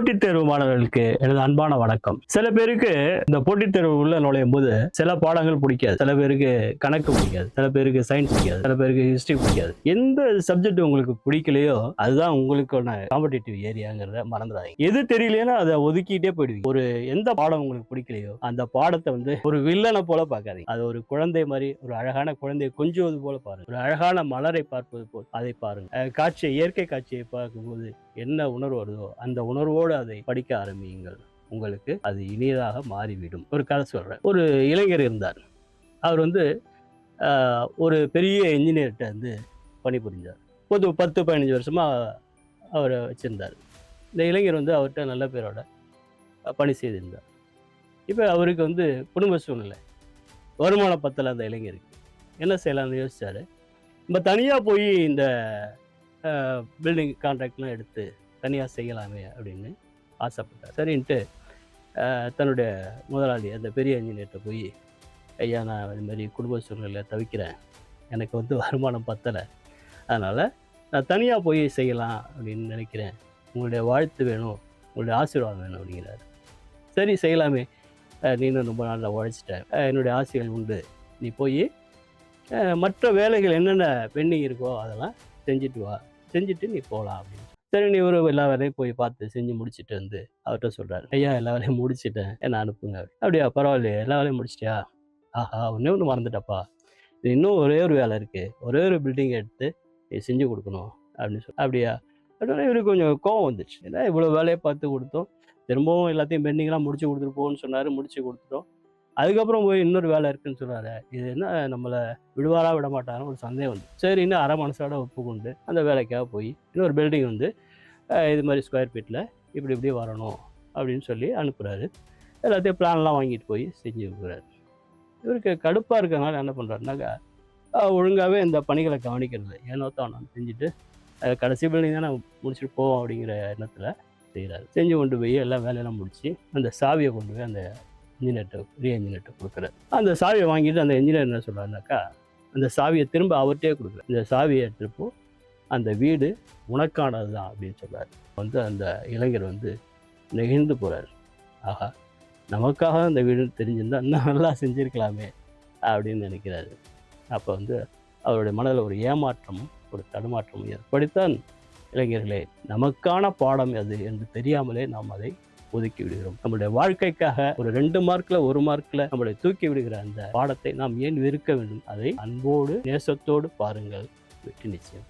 போட்டித் தேர்வு மாணவர்களுக்கு எனது அன்பான வணக்கம். சில பேருக்கு இந்த போட்டித் தேர்வு உள்ள நுழையும் போது சில பாடங்கள் பிடிக்காது. சில பேருக்கு கணக்கு பிடிக்காது. சில பேருக்கு சயின்ஸ் பிடிக்காது. சில பேருக்கு ஹிஸ்டரி பிடிக்காது. எந்த சப்ஜெக்ட் உங்களுக்கு பிடிக்கலையோ அதுதான் உங்களுக்கான காம்படிட்டிவ் ஏரியாங்கிறத மறந்துடாதீங்க. எது தெரியலைன்னா அதை ஒதுக்கிட்டே போயிடுவீங்க. ஒரு எந்த பாடம் உங்களுக்கு பிடிக்கலையோ அந்த பாடத்தை வந்து ஒரு வில்லனை போல பார்க்காதீங்க. அது ஒரு குழந்தை மாதிரி ஒரு அழகான குழந்தையை கொஞ்சுவது போல பாருங்க. ஒரு அழகான மலரை பார்ப்பது போல் அதை பாருங்க. காட்சியை இயற்கை காட்சியை பார்க்கும்போது என்ன உணர்வு வருதோ அந்த உணர்வோடு அதை படிக்க ஆரம்பியுங்கள். உங்களுக்கு அது இனியதாக மாறிவிடும். ஒரு கதை சொல்கிறேன் ஒரு இளைஞர் இருந்தார். அவர் வந்து ஒரு பெரிய இன்ஜினியர்கிட்ட வந்து பணிபுரிஞ்சார் பொது பத்து பதினஞ்சு வருஷமாக அவரை வச்சுருந்தார். இந்த இளைஞர் வந்து அவர்கிட்ட நல்ல பேரோட பணி செய்திருந்தார். இப்போ அவருக்கு வந்து குடும்ப சூழ்நிலை. வருமானம் பத்தல அந்த இளைஞருக்கு. என்ன செய்யலாம்னு யோசிச்சாரு. நம்ம தனியாக போய் இந்த பில்டிங் கான்ட்ராக்ட்லாம் எடுத்து தனியாக செய்யலாமே அப்படின்னு ஆசைப்பட்டார். சரின்ட்டு தன்னுடைய முதலாளி அந்த பெரிய இன்ஜினியர்கிட்ட போய் ஐயா நான் இது மாதிரி குடும்ப சூழ்நிலையில் தவிக்கிறேன். எனக்கு வந்து வருமானம் பத்தலை. அதனால் நான் தனியாக போய் செய்யலாம் அப்படின்னு நினைக்கிறேன். உங்களுடைய வாழ்த்து வேணும். உங்களுடைய ஆசீர்வாதம் வேணும் அப்படிங்கிறாரு. சரி செய்யலாமே. நீனும் ரொம்ப நாளில் உழைச்சிட்டேன் என்னுடைய ஆசைகள் உண்டு. நீ போய் மற்ற வேலைகள் என்னென்ன பெண்டிங் இருக்கோ அதெல்லாம் செஞ்சுட்டு வா. செஞ்சுட்டு நீ போகலாம் அப்படின்னு. சரி நீ ஒரு எல்லா வேலையும் போய் பார்த்து செஞ்சு முடிச்சுட்டு வந்து அவர்கிட்ட சொல்கிறாரு ஐயா எல்லா வேலையும் முடிச்சிட்டேன். என்ன அனுப்புங்க. அப்படியா? பரவாயில்லையே. எல்லா வேலையும் முடிச்சிட்டியா? ஆஹா ஒன்றே ஒன்று மறந்துட்டப்பா. இன்னும் ஒரே ஒரு வேலை இருக்குது ஒரே ஒரு பில்டிங் எடுத்து நீ செஞ்சு கொடுக்கணும். அப்படின்னு சொல்லி அப்படியா? அப்படின்னா இவருக்கு கொஞ்சம் கோவம் வந்துச்சு. ஏன்னா இவ்வளோ வேலையை பார்த்து கொடுத்தோம். திரும்பவும் எல்லாத்தையும் பெண்டிங்லாம் முடிச்சு கொடுத்துட்டு போகணும்னு சொன்னார். முடிச்சு கொடுத்துட்டோம். அதுக்கப்புறம் போய் இன்னொரு வேலை இருக்குன்னு சொல்றாரு இது என்ன நம்மளை விடுவாரா விட மாட்டாருன்னு ஒரு சந்தேகம் வந்து சரி இன்னும் அரை மனசோட ஒப்புக்கொண்டு அந்த வேலைக்காக போய் இன்னொரு பில்டிங் வந்து இது மாதிரி ஸ்கொயர் ஃபீட்டில் இப்படி இப்படி வரணும் அப்படின்னு சொல்லி அனுப்புகிறாரு எல்லாத்தையும் பிளான்லாம் வாங்கிட்டு போய் செஞ்சு கொடுக்குறாரு இவருக்கு கடுப்பாக இருக்கிறனால என்ன பண்ணுறாருனாக்கா ஒழுங்காகவே இந்த பணிகளை கவனிக்கிறது. ஏனோ தானோ செஞ்சுட்டு கடைசி பில்டிங் தான் நான் முடிச்சுட்டு போவோம் அப்படிங்கிற எண்ணத்தில் செய்கிறாரு செஞ்சு கொண்டு போய் எல்லாம் வேலையெல்லாம் முடித்து அந்த சாவியை கொண்டு போய் அந்த இன்ஜினியர்கிட்ட பெரிய இன்ஜினியர்கிட்ட கொடுக்குறாரு. அந்த சாவியை வாங்கிட்டு அந்த இன்ஜினியர் என்ன சொல்கிறாருனாக்கா அந்த சாவியை திரும்ப அவர்கிட்டே கொடுக்குறாரு. இந்த சாவியை எடுத்துகிட்டு அந்த வீடு உனக்கானது தான் அப்படின்னு சொல்றாரு. வந்து அந்த இளைஞர் வந்து நெகிழ்ந்து போகிறார் ஆஹா நமக்காக அந்த வீடு தெரிஞ்சிருந்தால் இன்னும் நல்லா செஞ்சுருக்கலாமே அப்படின்னு நினைக்கிறாரு. அப்போ வந்து அவருடைய மனதில் ஒரு ஏமாற்றமும் ஒரு தடுமாற்றமும் ஏற்படுத்தான். இளைஞர்களே நமக்கான பாடம் அது என்று தெரியாமலே நாம் அதை ஒதுக்கி விடுகிறோம். நம்முடைய வாழ்க்கைக்காக ஒரு ரெண்டு மார்க்ல ஒரு மார்க்ல நம்மளை தூக்கி விடுகிற அந்த பாடத்தை நாம் ஏன் வெறுக்க வேண்டும்? அதை அன்போடு நேசத்தோடு பாருங்கள். வெற்றி நிச்சயம்.